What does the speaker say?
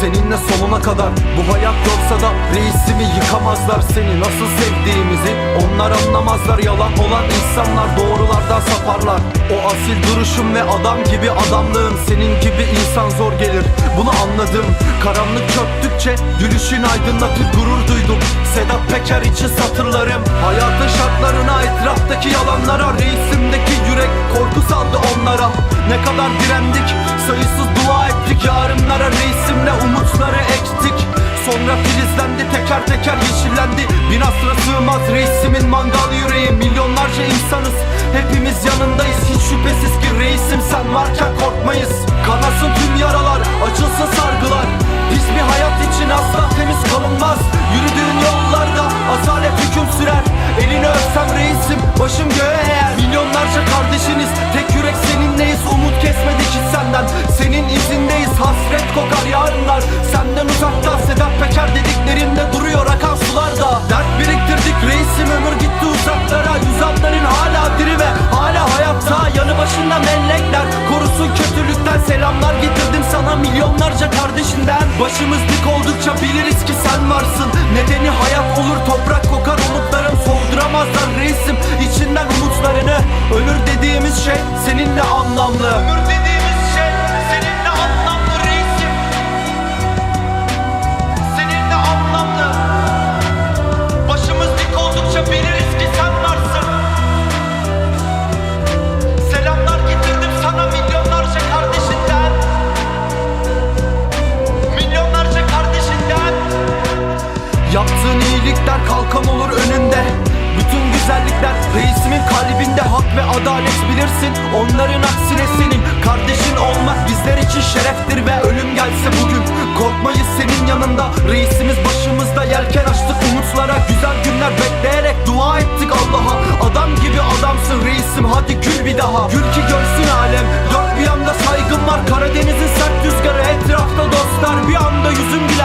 Seninle sonuna kadar. Bu hayat yoksa da reisimi yıkamazlar Seni. Nasıl sevdiğimizi onlar anlamazlar. Yalan olan insanlar doğrulardan saparlar. O asil duruşum ve adam gibi adamlığım Senin gibi insan zor gelir. Bunu anladım. Karanlık çöktükçe gülüşün aydınlatır. Gurur duydum. Sedat Peker için satırlarım. Hayatın şartlarına etraftaki yalanlara Reisimdeki yürek korku saldı onlara. Ne kadar direndik sayısız dua ettik Yarınlara reisimle umutları ektik. Sonra filizlendi teker teker yeşillendi. Bin asra sığmaz reisimin mangal yüreği. Milyonlarca insanız hepimiz yanındayız. Hiç şüphesiz ki reisim sen varken korkmayız. Kanasın tüm yaralar açılsın sargılar. Biz bir hayat için asla temiz kalınmaz. Yürüdüğün yollarda asalet hüküm sürer. Elini öpsem reisim başım göğe kardeşinden Başımız dik oldukça biliriz ki sen varsın. Nedeni hayat olur toprak kokar umutlarım ve adalet bilirsin. Onların aksine senin kardeşin olmak bizler için şereftir Ve ölüm gelse bugün korkmayız senin yanında. Reisimiz başımızda yelken açtık umutlara Güzel günler bekleyerek dua ettik Allah'a. Adam gibi adamsın reisim hadi gül bir daha. Gül ki görsün alem Dört bir yanda saygım var. Karadeniz'in sert rüzgarı etrafta dostlar Bir anda yüzüm